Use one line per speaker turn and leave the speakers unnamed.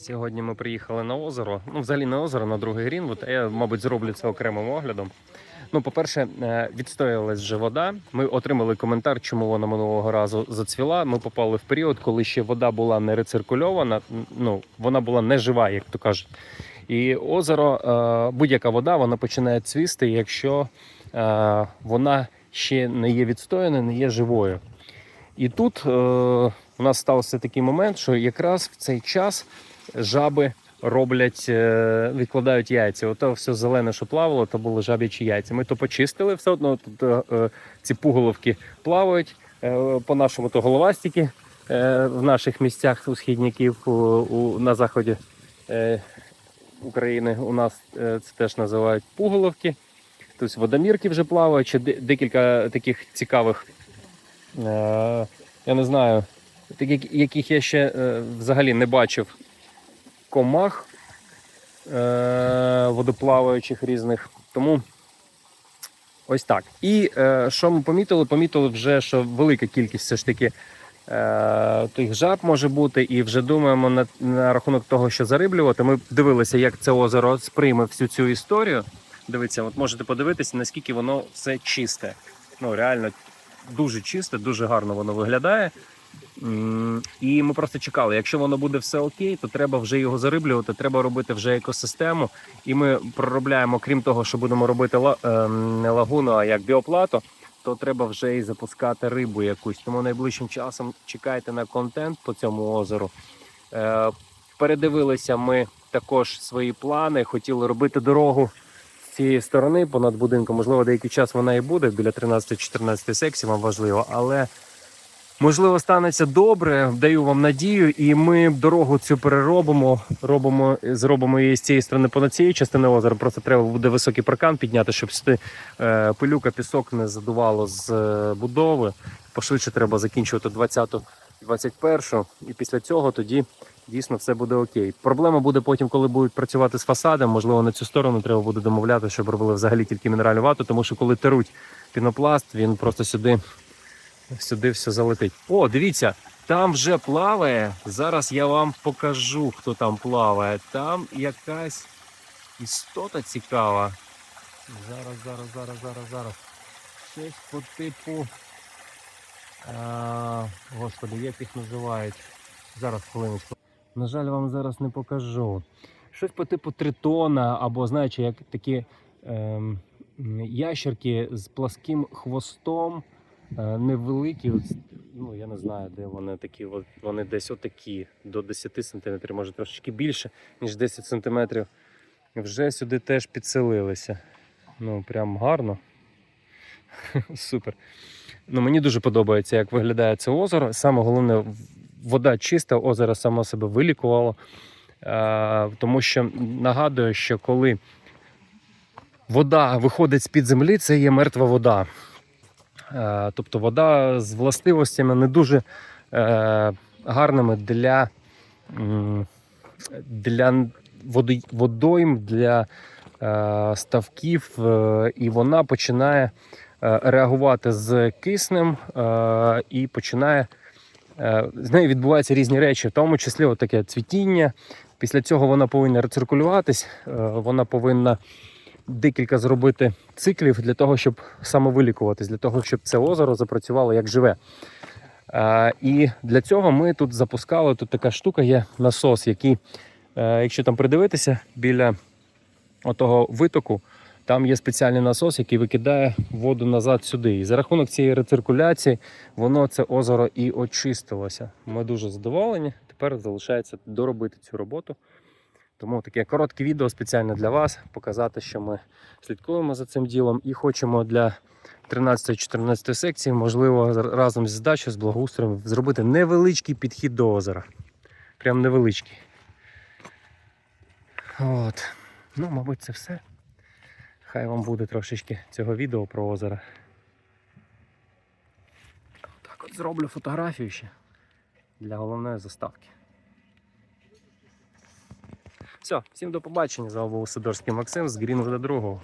Сьогодні ми приїхали на озеро. Ну, взагалі на озеро, на другий Грінвуд. Я, мабуть, зроблю це окремим оглядом. Ну, по-перше, е, відстоялась вже вода. Ми отримали коментар, чому вона минулого разу зацвіла. Ми попали в період, коли ще вода була не рециркульована. Ну, вона була не жива, як то кажуть. І озеро, е, будь-яка вода, вона починає цвісти, якщо е, вона ще не є відстояна, не є живою. І тут у нас стався такий момент, що якраз в цей час жаби роблять, е, відкладають яйця. Ото все зелене, що плавало, то були жаб'ячі яйця. Ми то почистили, все одно тут е, е, ці пуголовки плавають. По-нашому то головастики в наших місцях у східників у, у, на заході України. У нас це теж називають пуголовки. Тобто водомірки вже плавають, ще декілька таких цікавих. Я не знаю, таких, яких я ще взагалі не бачив комах е, водоплаваючих різних. Тому ось так. І е, що ми помітили? Помітили вже, що велика кількість все ж таки е, тих жаб може бути, і вже думаємо на, на рахунок того, що зариблювати. Ми дивилися, як це озеро сприйме всю цю історію. Дивіться, от можете подивитися, наскільки воно все чисте. Ну, реально дуже чисте, дуже гарно воно виглядає. І ми просто чекали. Якщо воно буде все окей, то треба вже його зариблювати, треба робити вже екосистему. І ми проробляємо, крім того, що будемо робити ем, не лагуну, а як біоплато, то треба вже і запускати рибу якусь. Тому найближчим часом чекайте на контент по цьому озеру. Е, Передивилися ми також свої плани. Хотіли робити дорогу з цієї сторони понад будинком. Можливо, деякий час вона і буде біля 13-14 секцій, вам важливо, але. Можливо, станеться добре. Даю вам надію, і ми дорогу цю переробимо. Робимо, зробимо її з цієї сторони понад цією частиною озера. Просто треба буде високий паркан підняти, щоб сюди е, пилюка, пісок не задувало з е, будови. Пошвидше треба закінчувати 20-ту, 21-ту, і після цього тоді дійсно все буде окей. Проблема буде потім, коли будуть працювати з фасадом. Можливо, на цю сторону треба буде домовляти, щоб робили взагалі тільки мінеральну вату, тому що коли теруть пінопласт, він просто сюди сюди все залетить. О, дивіться, там вже плаває. Зараз я вам покажу, хто там плаває. Там якась істота цікава. Зараз, зараз, зараз, зараз, зараз. Щось по типу. А, господи, як їх називають? Зараз хвилиночку. На жаль, вам зараз не покажу. Щось по типу тритона, або знаєте, як такі ем, ящерки з пласким хвостом. Е, невеликі, ну я не знаю, де вони такі. Вони десь отакі, до 10 см, може трошечки більше, ніж 10 см. Вже сюди теж підселилися. Ну, прям гарно. Супер. Ну, мені дуже подобається, як виглядає це озеро. Саме головне, вода чиста, озеро само себе вилікувало. Е, тому що нагадую, що коли вода виходить з-під землі, це є мертва вода. Е, Тобто вода з властивостями не дуже е, гарними для, для водойм, для е, ставків, і вона починає реагувати з киснем і починає. З нею відбуваються різні речі, в тому числі таке цвітіння. Після цього вона повинна рециркулюватись, вона повинна декілька зробити циклів для того, щоб самовилікуватись, для того, щоб це озеро запрацювало як живе. Е, і для цього ми тут запускали. Тут така штука є насос, який, е, якщо там придивитися біля отого витоку, там є спеціальний насос, який викидає воду назад сюди. І за рахунок цієї рециркуляції воно це озеро і очистилося. Ми дуже задоволені. Тепер залишається доробити цю роботу. Тому таке коротке відео спеціально для вас, показати, що ми слідкуємо за цим ділом і хочемо для 13-14 секції, можливо, разом з здачею, з благоустроєм, зробити невеличкий підхід до озера. Прям невеличкий. От. Ну, мабуть, це все. Хай вам буде трошечки цього відео про озеро. Так от зроблю фотографію ще для головної заставки. Все, всім до побачення. З вами Сидорський Максим з Грінвуда 2.